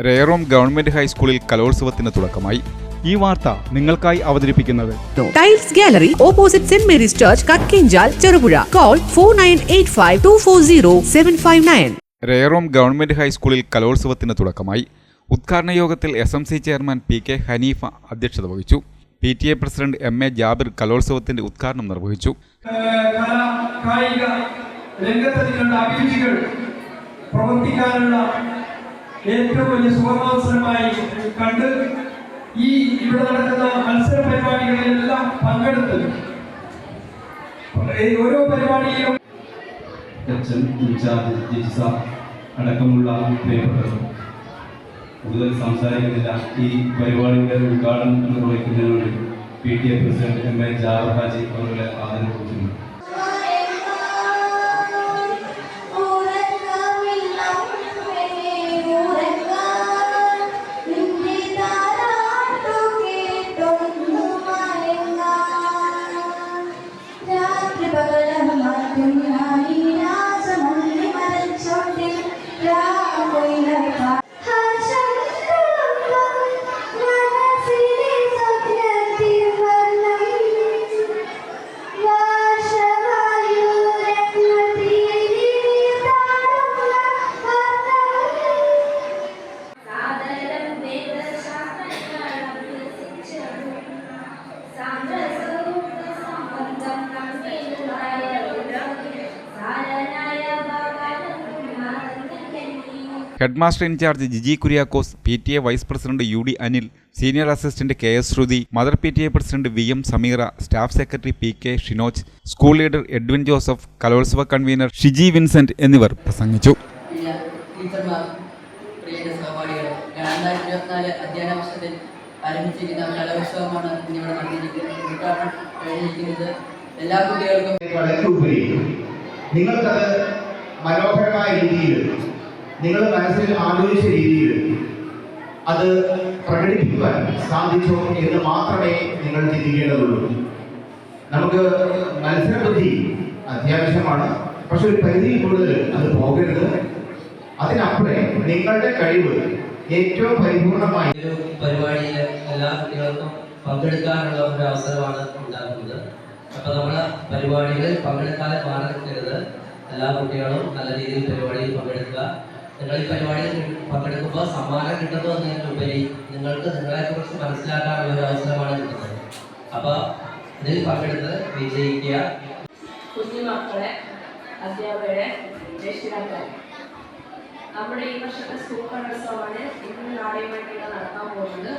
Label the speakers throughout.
Speaker 1: രേറോം government ഹൈസ്കൂളിൽ കലോത്സവത്തിന് തുടക്കമായി.
Speaker 2: ഈ വാർത്ത നിങ്ങൾക്കായി അവതരിപ്പിക്കുന്നത്
Speaker 3: tiles gallery opposite saint Mary's church Kakkinchal Cherupuzha call four nine eight five two four zero seven five nine
Speaker 1: രേറോം government ഹൈസ്കൂളിൽ കലോത്സവത്തിന് തുടക്കമായി. ഉദ്ഘാടന യോഗത്തിൽ S M C chairman P K Haneefa അധ്യക്ഷത വഹിച്ചു. P T A president M A Jabir കലോത്സവത്തിന്റെ ഉദ്ഘാടനം നിർവഹിച്ചു.
Speaker 4: പ്രവർത്തിക്കാനുള്ള ഏറ്റവും വലിയ സുവർണാവസരമായി കണ്ട് ഈ ഇവിടെ നടക്കുന്ന മത്സര പരിപാടികളിലെല്ലാം പങ്കെടുത്ത് ഓരോ പരിപാടിയിലും
Speaker 5: അടക്കമുള്ള കൂടുതൽ സംസാരിക്കുന്നില്ല. ഈ പരിപാടിയുടെ ഉദ്ഘാടനം നിർവഹിക്കുന്നതിനോട് P T A president M A Jabir Haji അവരുടെ ആദരം കൊടുക്കുന്നു.
Speaker 1: Head master incharge Giji Kuriakose P T A vice president U D Anil senior assistant K S Sruthi mother P T A president V M Sameera staff secretary P K Shinoj school leader Edwin Joseph കലോത്സവ convener Shiji Vincent എന്നിവർ പ്രസംഗിച്ചു.
Speaker 6: രണ്ടായിരത്തി ഇരുപത്തിനാല് അധ്യയന വർഷത്തിൽ ആരംഭിച്ചിരിക്കുന്ന കലോത്സവമാണ് ഇന്നിവിടെ നടന്നിരിക്കുന്നത്. ഉദ്ഘാടനം കഴിഞ്ഞിരിക്കുന്നത് എല്ലാ കുട്ടികൾക്കും
Speaker 7: വളരെ ഉപരി. നിങ്ങൾക്കത് മനോഹരമായ രീതിയിൽ നിങ്ങൾ മനസ്സിൽ ആലോചിച്ച രീതിയിൽ അത് പ്രകടിപ്പിക്കുവാൻ സാധിച്ചോ എന്ന് മാത്രമേ നിങ്ങൾ ചിന്തിക്കേണ്ടതുള്ളൂ. നമുക്ക് മത്സരബുദ്ധി അത്യാവശ്യമാണ്. പക്ഷെ ഒരു പരിധിയിൽ കൂടുതൽ അത് പോകരുത്. അതിനപ്പുറം നിങ്ങളുടെ കഴിവ് ഏറ്റവും പരിപൂർണമായി
Speaker 8: ഒരു പരിപാടിയിൽ എല്ലാ കുട്ടികൾക്കും പങ്കെടുക്കാനുള്ള ഒരു അവസരമാണ് ഉണ്ടാക്കുന്നത് അപ്പൊ നമ്മുടെ പരിപാടികളിൽ പങ്കെടുക്കാതെ മാറി എല്ലാ കുട്ടികളും നല്ല രീതിയിൽ പരിപാടിയിൽ പങ്കെടുക്കുക. നിങ്ങൾ ഈ പരിപാടിയിൽ പങ്കെടുക്കുമ്പോൾ സമ്മാനം കിട്ടുന്നു എന്നതിനുപരി നിങ്ങൾക്ക് നിങ്ങളെക്കുറിച്ച് മനസ്സിലാക്കാനുള്ള ഒരു അവസരമാണ് കിട്ടുന്നത്. അപ്പോൾ ഇതിൽ പങ്കെടുത്ത് വിജയിക്കുക.
Speaker 9: കുഞ്ഞുമക്കളെ അധ്യാപകരെ രക്ഷിതാക്കളെ. നമ്മുടെ ഈ വർഷത്തെ സ്കൂൾ കലോത്സവമാണ് ഇന്നും നാളെയും വേണ്ടിയിട്ട് നടത്താൻ പോകുന്നത്.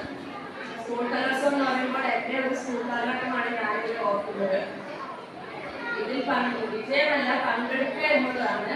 Speaker 9: സ്കൂൾ കലോത്സവം എന്ന് പറയുമ്പോൾ എന്റെ ഒരു സ്കൂൾ കാലഘട്ടമാണ് ഞാനിവിടെ ഓർക്കുന്നത്. ഇതിൽ പങ്ക് വിജയമല്ല പങ്കെടുക്കുക എന്നുള്ളതാണ്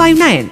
Speaker 3: five nine